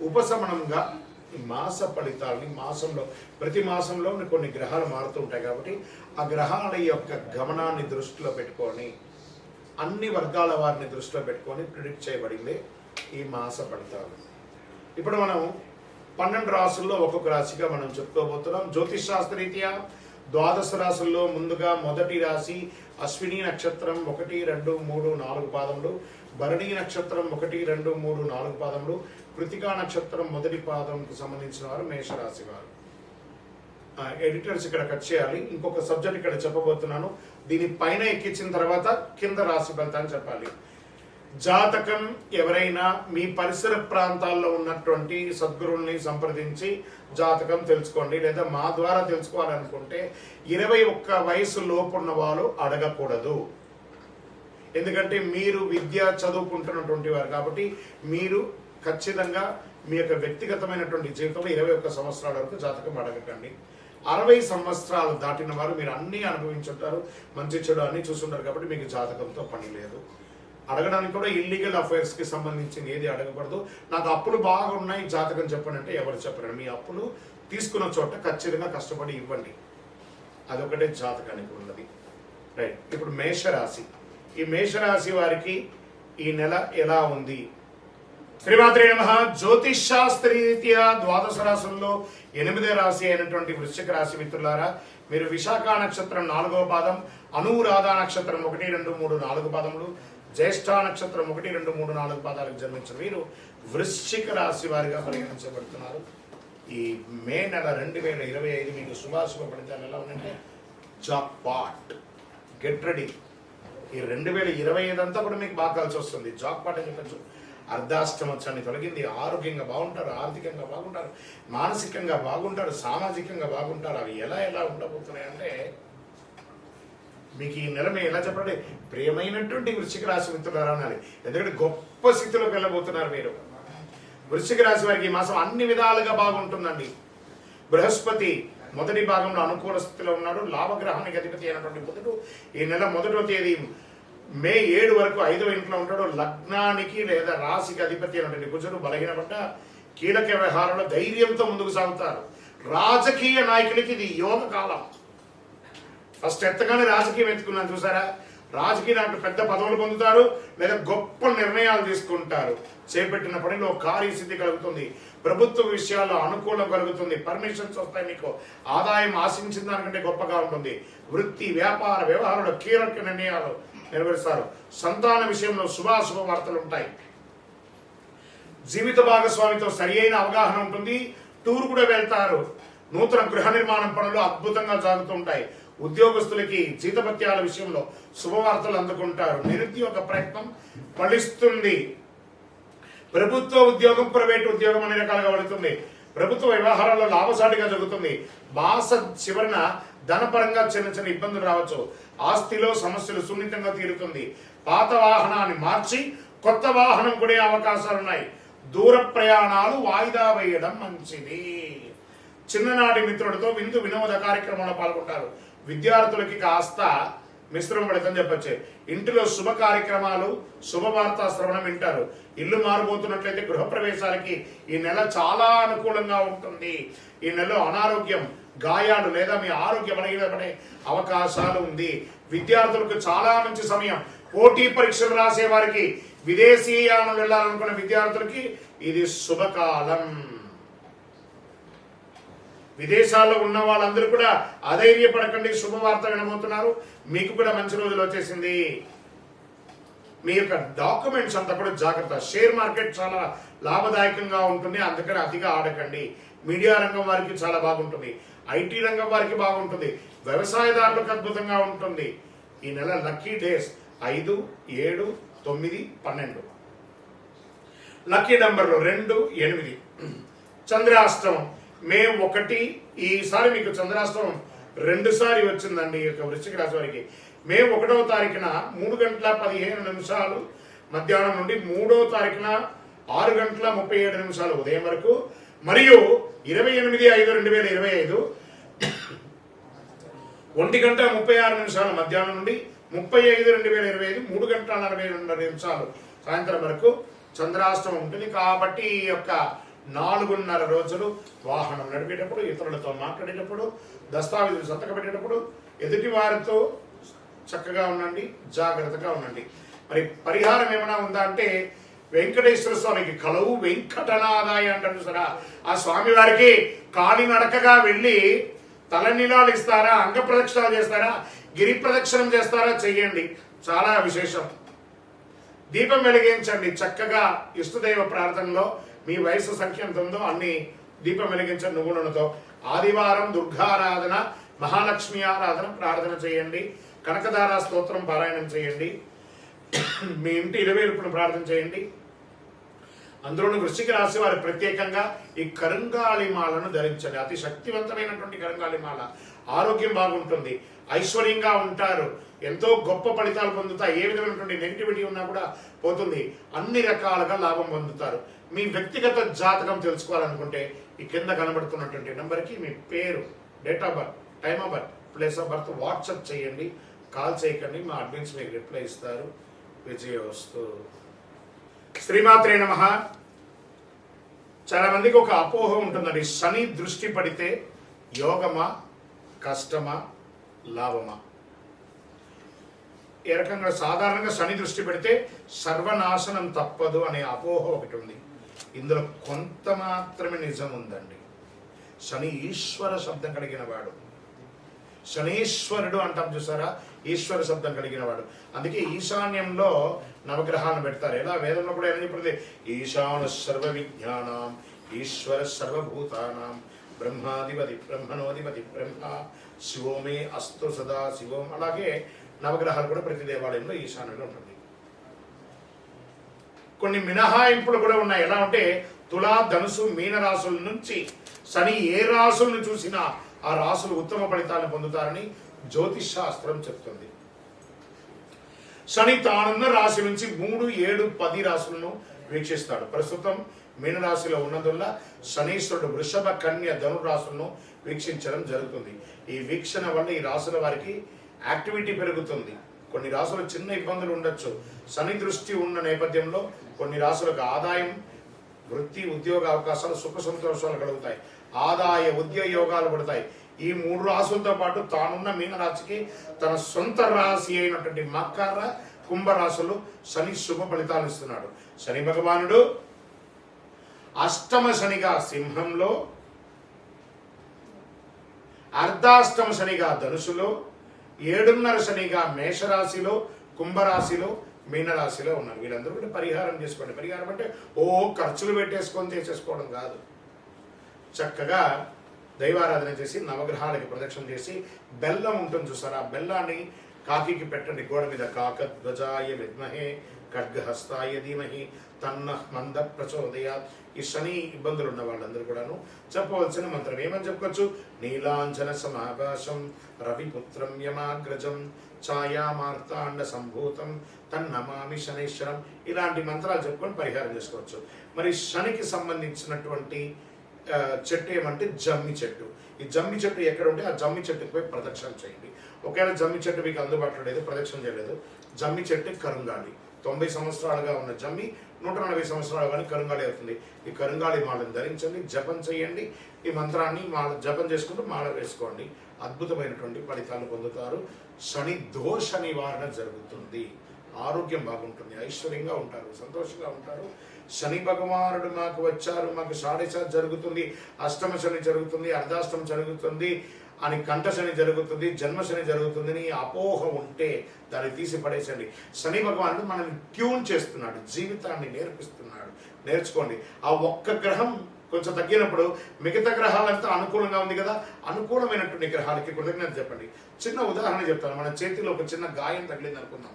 ఉపశమనంగా ఈ మాస ఫలితాలని మాసంలో ప్రతి మాసంలో కొన్ని గ్రహాలు మారుతూ ఉంటాయి కాబట్టి ఆ గ్రహాల యొక్క గమనాన్ని దృష్టిలో పెట్టుకొని అన్ని వర్గాల వారిని దృష్టిలో పెట్టుకొని ప్రిడిక్ట్ చేయబడింది ఈ మాస ఫలితాలు. ఇప్పుడు మనం పన్నెండు రాసుల్లో ఒక్కొక్క రాశిగా మనం చెప్పుకోబోతున్నాం. జ్యోతిష్ శాస్త్రరీత్యా ద్వాదశ రాశుల్లో ముందుగా మొదటి రాశి అశ్విని నక్షత్రం ఒకటి రెండు మూడు నాలుగు పాదములు భరణి నక్షత్రం ఒకటి రెండు మూడు నాలుగు పాదములు కృతికా నక్షత్రం మొదటి పాదంకు సంబంధించిన వారు మేషరాశి వారు. ఎడిటర్స్ ఇక్కడ కట్ చేయాలి. ఇంకొక సబ్జెక్ట్ ఇక్కడ చెప్పబోతున్నాను. దీని పైన ఎక్కించిన తర్వాత కింద రాశి ఫలితాన్ని చెప్పాలి. జాతకం ఎవరైనా మీ పరిసర ప్రాంతాల్లో ఉన్నటువంటి సద్గురుల్ని సంప్రదించి జాతకం తెలుసుకోండి. లేదా మా ద్వారా తెలుసుకోవాలనుకుంటే ఇరవై ఒక్క వయసు లోపున్న వాళ్ళు అడగకూడదు. ఎందుకంటే మీరు విద్య చదువుకుంటున్నటువంటి వారు కాబట్టి మీరు ఖచ్చితంగా మీ యొక్క వ్యక్తిగతమైనటువంటి జీవితంలో ఇరవై ఒక్క సంవత్సరాల వరకు జాతకం అడగకండి. అరవై సంవత్సరాలు దాటిన వారు మీరు అన్నీ అనుభవించుంటారు. మంచి చెడు అన్నీ చూస్తుంటారు కాబట్టి మీకు జాతకంతో పని లేదు. అడగడానికి కూడా ఇల్లీగల్ అఫైర్స్కి సంబంధించింది ఏది అడగకూడదు. నాకు అప్పులు బాగా ఉన్నాయి జాతకం చెప్పండి అంటే ఎవరు చెప్పరు మీ అప్పులు తీసుకున్న చోట ఖచ్చితంగా కష్టపడి ఇవ్వండి. అదొకటే జాతకానికి ఉన్నది. రైట్. ఇప్పుడు మేషరాశి. ఈ మేషరాశి వారికి ఈ నెల ఎలా ఉంది? శ్రీమాత్రి నమ. జ్యోతిష్ శాస్త్రీరీత్యా ద్వాదశ రాశుల్లో ఎనిమిదే రాశి అయినటువంటి వృశ్చిక రాశి మిత్రులారా మీరు విశాఖ నక్షత్రం నాలుగో పాదం అనురాధ నక్షత్రం ఒకటి రెండు మూడు నాలుగు పాదములు జ్యేష్ఠ నక్షత్రం ఒకటి రెండు మూడు నాలుగు పాదాలకు జన్మించిన వీరు వృశ్చిక రాశి వారిగా పరిగణించబడుతున్నారు. ఈ మే నెల రెండు వేల ఇరవై ఐదు మీకు శుభాశుభ ఫలితాలు ఎలా ఉన్నాయంటే జాక్పాట్. గెట్ రెడీ ఈ రెండు వేల ఇరవై ఐదు అంతా కూడా మీకు బాగా కలిసి వస్తుంది. జాక్పాట్ అని చెప్పచ్చు. అర్ధాష్టమత్సాన్ని తొలగింది. ఆరోగ్యంగా బాగుంటారు ఆర్థికంగా బాగుంటారు మానసికంగా బాగుంటారు సామాజికంగా బాగుంటారు. అవి ఎలా ఎలా ఉండబోతున్నాయి అంటే మీకు ఈ నెల మేము ఎలా చెప్పండి? ప్రియమైనటువంటి వృశ్చిక రాశి మిత్రులారా అనాలి. ఎందుకంటే గొప్ప స్థితిలోకి వెళ్ళబోతున్నారు మీరు. వృశ్చిక రాశి వారికి ఈ మాసం అన్ని విధాలుగా బాగుంటుందండి. బృహస్పతి మొదటి భాగంలో అనుకూల స్థితిలో ఉన్నాడు. లాభగ్రహానికి అధిపతి అయినటువంటి బుధుడు ఈ నెల మొదటో తేదీ మే ఏడు వరకు ఐదవ ఇంట్లో ఉంటాడు. లగ్నానికి లేదా రాశికి అధిపతి అయినటువంటి కుజుడు బలహీనపడ్డ కీలక వ్యవహారంలో ధైర్యంతో ముందుకు సాగుతారు. రాజకీయ నాయకులకి ఇది యోగ కాలం. ఫస్ట్ ఎత్తగానే రాజకీయం ఎత్తుకున్నాను చూసారా? రాజకీయ నాయకులు పెద్ద పదవులు పొందుతారు లేదా గొప్ప నిర్ణయాలు తీసుకుంటారు. చేపట్టిన పనిలో కార్యసిద్ధి కలుగుతుంది. ప్రభుత్వ విషయాల్లో అనుకూలం కలుగుతుంది. పర్మిషన్స్ వస్తాయి మీకు. ఆదాయం ఆశించిన దానికంటే గొప్పగా ఉంటుంది. వృత్తి వ్యాపార వ్యవహారంలో కీలక నిర్ణయాలు నెరవేరుస్తారు. సంతాన విషయంలో శుభాశుభ వార్తలు ఉంటాయి. జీవిత భాగస్వామితో సరి అయిన అవగాహన ఉంటుంది. టూర్ కూడా వెళ్తారు. నూతన గృహ నిర్మాణం పనులు అద్భుతంగా జరుగుతుంటాయి ఉద్యోగస్తులకి జీతభత్యాల విషయంలో శుభవార్తలు అందుకుంటారు. నిరుద్యోగ ప్రయత్నం ఫలిస్తుంది. ప్రభుత్వ ఉద్యోగం ప్రైవేట్ ఉద్యోగం అనే రకాలుగా పడుతుంది ప్రభుత్వ వ్యవహారాల్లో లాభసాటిగా జరుగుతుంది. మాస చివరన ధనపరంగా చిన్న చిన్న ఇబ్బందులు రావచ్చు. ఆస్తిలో సమస్యలు సున్నితంగా తీరుతుంది. పాత వాహనాన్ని మార్చి కొత్త వాహనం కొనే అవకాశాలు ఉన్నాయి దూర ప్రయాణాలు వాయిదా వేయడం మంచిది. చిన్ననాటి మిత్రుడితో విందు వినోద కార్యక్రమంలో పాల్గొంటారు. విద్యార్థులకి కాస్త మిశ్రమ ఫలితం చెప్పచ్చు. ఇంటిలో శుభ కార్యక్రమాలు శుభవార్తా శ్రవణం వింటారు. ఇల్లు మారిపోతున్నట్లయితే గృహప్రవేశాలకి ఈ నెల చాలా అనుకూలంగా ఉంటుంది. ఈ నెలలో అనారోగ్యం గాయాలు లేదా మీ ఆరోగ్యం బలహీనపడే అవకాశాలు ఉంది. విద్యార్థులకు చాలా మంచి సమయం. పోటీ పరీక్షలు రాసే వారికి విదేశీయానం వెళ్ళాలనుకున్న విద్యార్థులకి ఇది శుభకాలం. విదేశాల్లో ఉన్న వాళ్ళందరూ కూడా అధైర్యపడకండి. శుభవార్త వినబోతున్నారు. మీకు కూడా మంచి రోజులు వచ్చేసింది. మీ యొక్క డాక్యుమెంట్స్ అంతా కూడా జాగ్రత్త. షేర్ మార్కెట్ చాలా లాభదాయకంగా ఉంటుంది. అందుకని అతిగా ఆడకండి. మీడియా రంగం వారికి చాలా బాగుంటుంది. ఐటీ రంగం వారికి బాగుంటుంది. వ్యవసాయదారులకు అద్భుతంగా ఉంటుంది. ఈ నెల లక్కీ డేస్ ఐదు ఏడు తొమ్మిది పన్నెండు. లక్కీ నంబర్లు రెండు ఎనిమిది. చంద్రాష్టమం. మే ఒకటి ఈసారి మీకు చంద్రాష్టమం రెండుసారి వచ్చిందండి ఈ యొక్క వృశ్చిక రాశి వారికి. మే ఒకటవ తారీఖున మూడు గంటల పదిహేను నిమిషాలు మధ్యాహ్నం నుండి మూడో తారీఖున ఆరు గంటల ముప్పై ఏడు నిమిషాలు ఉదయం వరకు. మరియు ఇరవై ఎనిమిది ఐదు రెండు వేల ఇరవై ఐదు ఒంటి గంట ముప్పై ఆరు నిమిషాలు మధ్యాహ్నం నుండి ముప్పై ఐదు రెండు వేల ఇరవై ఐదు మూడు గంటల నలభై రెండు నిమిషాలు సాయంత్రం వరకు చంద్రాష్టమం ఉంటుంది. కాబట్టి ఈ యొక్క నాలుగున్నర రోజులు వాహనం నడిపేటప్పుడు ఇతరులతో మాట్లాడేటప్పుడు దస్తావేజులు సంతకం పెట్టేటప్పుడు ఎదుటి వారితో చక్కగా ఉండండి జాగ్రత్తగా ఉండండి. మరి పరిహారం ఏమైనా ఉందా అంటే వెంకటేశ్వర స్వామికి కలవు వెంకటనాదాయ అంటారు సరా. ఆ స్వామి వారికి కాలినడకగా వెళ్ళి తలనీలాలు ఇస్తారా అంగ ప్రదక్షిణాలు చేస్తారా గిరి ప్రదక్షిణం చేస్తారా చెయ్యండి. చాలా విశేషం. దీపం వెలిగించండి చక్కగా ఇష్టదైవ ప్రార్థనలో. మీ వయసు సంఖ్య ఎంత ఉందో అన్ని దీపం వెలిగించండి నువ్వులతో ఆదివారం దుర్గారాధన మహాలక్ష్మి ఆరాధన ప్రార్థన చేయండి. కనకదార స్తోత్రం పారాయణం చేయండి. మీ ఇంటి ఇరవేలుపును ప్రార్థన చేయండి. అందులోనూ వృశ్చిక రాశి వారు ప్రత్యేకంగా ఈ కరంగాళి మాలను ధరించండి. అతి శక్తివంతమైనటువంటి కరంగాళి మాల. ఆరోగ్యం బాగుంటుంది. ఐశ్వర్యంగా ఉంటారు. ఎంతో గొప్ప ఫలితాలు పొందుతారు. ఏ విధమైనటువంటి నెగిటివిటీ ఉన్నా కూడా పోతుంది. అన్ని రకాలుగా లాభం పొందుతారు. మీ వ్యక్తిగత జాతకం తెలుసుకోవాలనుకుంటే ఈ కింద కనబడుతున్నటువంటి నెంబర్కి మీ పేరు date of birth time of birth place of birth WhatsApp చేయండి. కాల్ చేయకండి మా అడ్మిన్స్ మీకు రిప్లై ఇస్తారు. విజయవస్తు శ్రీమాత్రే నమ. చాలా మందికి ఒక అపోహ ఉంటుందండి. శని దృష్టి పడితే యోగమా కష్టమా లాభమా? ఏ రకంగా? సాధారణంగా శని దృష్టి పెడితే సర్వనాశనం తప్పదు అనే అపోహ ఒకటి ఉంది. ఇందులో కొంత మాత్రమే నిజం ఉందండి. శని ఈశ్వర శబ్దం కలిగిన వాడు. శనీశ్వరుడు అంటాం చూసారా? ఈశ్వర శబ్దం కలిగిన వాడు. అందుకే ఈశాన్యంలో నవగ్రహాలను పెడతారు. ఎలా? వేదంలో కూడా ఏమని చెప్పింది? ఈశాన సర్వ విజ్ఞానం ఈశ్వర సర్వభూతానం బ్రహ్మాధిపతి బ్రహ్మణోధిపతి బ్రహ్మ శివోమే అస్తు సదా శివం. అలాగే నవగ్రహాలు కూడా ప్రతి దేవాలయంలో ఈశాన్యంలో ఉంటుంది. కొన్ని మినహాయింపులు కూడా ఉన్నాయి. ఎలా అంటే తులా ధనుసు మీన రాసుల నుంచి శని ఏ రాసులను చూసినా ఆ రాసులు ఉత్తమ ఫలితాలను పొందుతారని జ్యోతిష్ శాస్త్రం చెప్తుంది. శని తానున్న రాశి నుంచి మూడు ఏడు పది రాశులను వీక్షిస్తాడు. ప్రస్తుతం మీనరాశిలో ఉన్నందువల్ల శనీశ్వరుడు వృషభ కన్య ధను రాశులను వీక్షించడం జరుగుతుంది. ఈ వీక్షణ వల్ల ఈ రాశుల వారికి యాక్టివిటీ పెరుగుతుంది. కొన్ని రాసులు చిన్న ఇబ్బందులు ఉండొచ్చు. శని దృష్టి ఉన్న నేపథ్యంలో కొన్ని రాసులకు ఆదాయం వృత్తి ఉద్యోగ అవకాశాలు సుఖ సంతోషాలు కలుగుతాయి. ఆదాయ ఉద్యోగ యోగాలు పడతాయి. ఈ మూడు రాసులతో పాటు తానున్న మీనరాశికి తన సొంత రాశి అయినటువంటి మకర కుంభరాశులు శని శుభ ఫలితాలు ఇస్తున్నాడు. శని భగవానుడు అష్టమ శనిగా సింహంలో అర్ధాష్టమ శనిగా ధనుసులో ఏడున్నర శనిగా మేషరాశిలో కుంభరాశిలో మీనరాశిలో ఉన్నారు. వీళ్ళందరూ కూడా పరిహారం చేసుకోండి. పరిహారం అంటే ఓ ఖర్చులు పెట్టేసుకొని చేసేసుకోవడం కాదు. చక్కగా దైవారాధన చేసి నవగ్రహాలకి ప్రదక్షిణ చేసి బెల్లం ఉంటుంది చూసారా? ఆ బెల్లాన్ని కాకికి పెట్టండి గోడ మీద కాక ధ్వజాయ విద్మహే ఖడ్గహస్తాయ ధీమహి తన్న మంద ప్రచోదయ ఈ శని ఇబ్బందులు ఉన్న వాళ్ళందరూ కూడాను చెప్పవలసిన మంత్రం ఏమని చెప్పుకోవచ్చు నీలాంజన సమాకాశం రవిపుత్రం యమాగ్రజం ఛాయామార్తాండ సంభూతం తన్నమామి శనీశ్వరం. ఇలాంటి మంత్రాలు చెప్పుకొని పరిహారం చేసుకోవచ్చు. మరి శనికి సంబంధించినటువంటి చెట్టు ఏమంటే జమ్మి చెట్టు. ఈ జమ్మి చెట్టు ఎక్కడ ఉంటే ఆ జమ్మి చెట్టుకు పోయి ప్రదక్షిణ చేయండి. ఒకవేళ జమ్మి చెట్టు మీకు అందుబాటులో లేదు ప్రదక్షిణ చేయలేదు. జమ్మి చెట్టు కరుంగాలి. తొంభై సంవత్సరాలుగా ఉన్న జమ్మి నూట నలభై సంవత్సరాలు కానీ కరుంగాలి అవుతుంది. ఈ కరుంగాలి మాలను ధరించండి జపం చేయండి. ఈ మంత్రాన్ని మాల జపం చేసుకుంటూ మాల వేసుకోండి. అద్భుతమైనటువంటి ఫలితాలు పొందుతారు. శని దోష నివారణ జరుగుతుంది. ఆరోగ్యం బాగుంటుంది ఐశ్వర్యంగా ఉంటారు సంతోషంగా ఉంటారు. శని భగవానుడు మాకు వచ్చారు మాకు సాడేసా జరుగుతుంది అష్టమ శని జరుగుతుంది అర్ధాష్టమ జరుగుతుంది అని కంఠశని జరుగుతుంది జన్మ శని జరుగుతుంది అని అపోహ ఉంటే దాన్ని తీసి పడేసండి శని భగవానుడు మనల్ని ట్యూన్ చేస్తున్నాడు జీవితాన్ని నేర్పిస్తున్నాడు. నేర్చుకోండి. ఆ ఒక్క గ్రహం కొంచెం తగ్గినప్పుడు మిగతా గ్రహాలంతా అనుకూలంగా ఉంది కదా అనుకూలమైనటువంటి గ్రహాలకి కృతజ్ఞత చెప్పండి. చిన్న ఉదాహరణ చెప్తాను మన చేతిలో ఒక చిన్న గాయం తగిలింది అనుకుందాం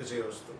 విజయోస్తు